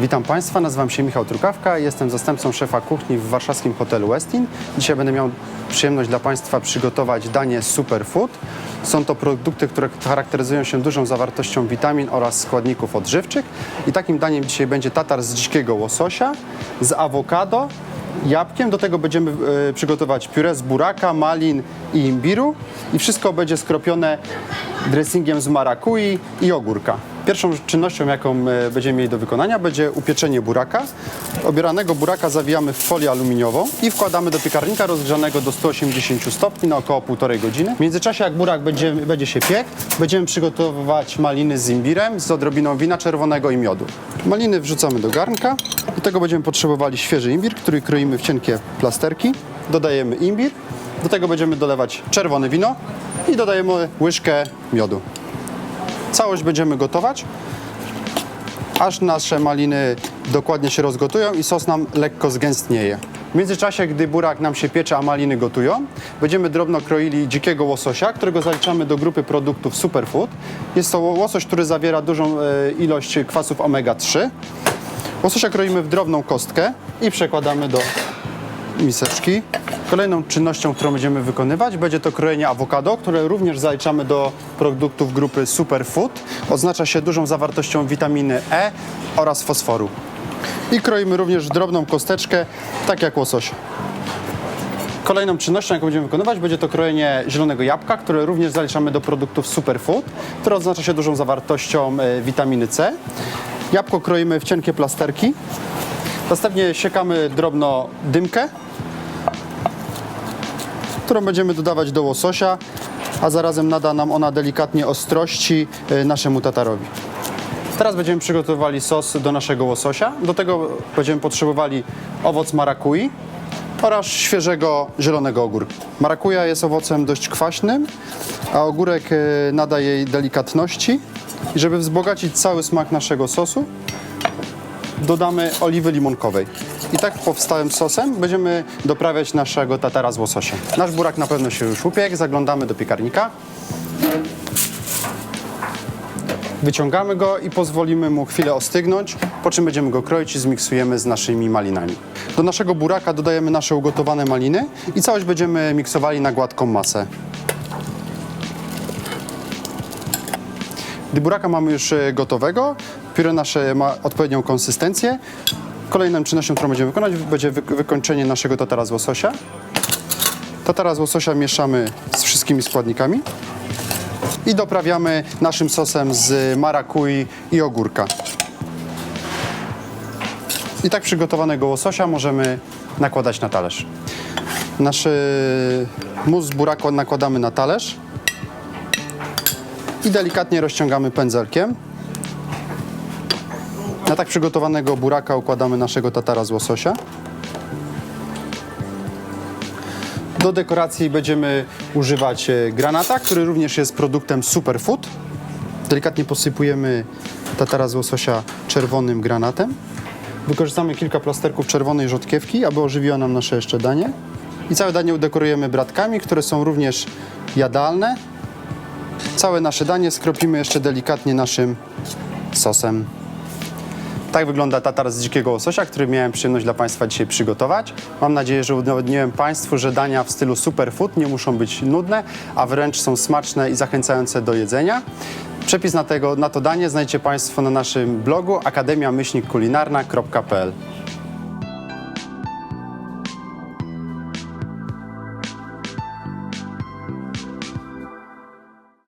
Witam Państwa, nazywam się Michał Trukawka, jestem zastępcą szefa kuchni w warszawskim hotelu Westin. Dzisiaj będę miał przyjemność dla Państwa przygotować danie superfood. Są to produkty, które charakteryzują się dużą zawartością witamin oraz składników odżywczych. I takim daniem dzisiaj będzie tatar z dzikiego łososia, z awokado, jabłkiem. Do tego będziemy e, przygotować pióre z buraka, malin i imbiru. I wszystko będzie skropione dressingiem z marakui i ogórka. Pierwszą czynnością, jaką e, będziemy mieli do wykonania, będzie upieczenie buraka. Obieranego buraka zawijamy w folię aluminiową i wkładamy do piekarnika rozgrzanego do 180 stopni na około 1,5 godziny. W międzyczasie, jak burak będzie, będzie się piekł, będziemy przygotowywać maliny z imbirem, z odrobiną wina czerwonego i miodu. Maliny wrzucamy do garnka. Do tego będziemy potrzebowali świeży imbir, który kroimy w cienkie plasterki. Dodajemy imbir. Do tego będziemy dolewać czerwone wino i dodajemy łyżkę miodu. Całość będziemy gotować, aż nasze maliny dokładnie się rozgotują i sos nam lekko zgęstnieje. W międzyczasie, gdy burak nam się piecze, a maliny gotują, będziemy drobno kroili dzikiego łososia, którego zaliczamy do grupy produktów superfood. Jest to łosoś, który zawiera dużą e, ilość kwasów omega-3. Łososia kroimy w drobną kostkę i przekładamy do miseczki. Kolejną czynnością, którą będziemy wykonywać, będzie to krojenie awokado, które również zaliczamy do produktów grupy Superfood. Oznacza się dużą zawartością witaminy E oraz fosforu. I kroimy również drobną kosteczkę, tak jak łosoś. Kolejną czynnością, jaką będziemy wykonywać, będzie to krojenie zielonego jabłka, które również zaliczamy do produktów Superfood, które oznacza się dużą zawartością e, witaminy C. Jabłko kroimy w cienkie plasterki. Następnie siekamy drobno dymkę, którą będziemy dodawać do łososia, a zarazem nada nam ona delikatnie ostrości e, naszemu tatarowi. Teraz będziemy przygotowywali sos do naszego łososia. Do tego będziemy potrzebowali owoc marakui oraz świeżego zielonego ogórka. Marakuja jest owocem dość kwaśnym, a ogórek e, nada jej delikatności. I żeby wzbogacić cały smak naszego sosu, dodamy oliwy limonkowej. I tak powstałym sosem będziemy doprawiać naszego tatara z łososiem. Nasz burak na pewno się już upiekł, zaglądamy do piekarnika. Wyciągamy go i pozwolimy mu chwilę ostygnąć, po czym będziemy go kroić i zmiksujemy z naszymi malinami. Do naszego buraka dodajemy nasze ugotowane maliny i całość będziemy miksowali na gładką masę. Gdy buraka mamy już e, gotowego, pióre nasze ma odpowiednią konsystencję. Kolejną czynnością, którą będziemy wykonać, będzie wy- wykończenie naszego tatara z łososia. Tatara z łososia mieszamy z wszystkimi składnikami i doprawiamy naszym sosem z marakui i ogórka. I tak przygotowanego łososia możemy nakładać na talerz. Nasz e, mus z buraka nakładamy na talerz i delikatnie rozciągamy pędzelkiem. Na tak przygotowanego buraka układamy naszego tatara z łososia. Do dekoracji będziemy używać e, granata, który również jest produktem superfood. Delikatnie posypujemy tatara z łososia czerwonym granatem. Wykorzystamy kilka plasterków czerwonej rzodkiewki, aby ożywiło nam nasze jeszcze danie. I całe danie udekorujemy bratkami, które są również jadalne. Całe nasze danie skropimy jeszcze delikatnie naszym sosem. Tak wygląda tatar z dzikiego łososia, który miałem przyjemność dla Państwa dzisiaj przygotować. Mam nadzieję, że udowodniłem Państwu, że dania w stylu superfood nie muszą być nudne, a wręcz są smaczne i zachęcające do jedzenia. Przepis na, tego, na to danie znajdziecie Państwo na naszym blogu akademia-kulinarna.pl.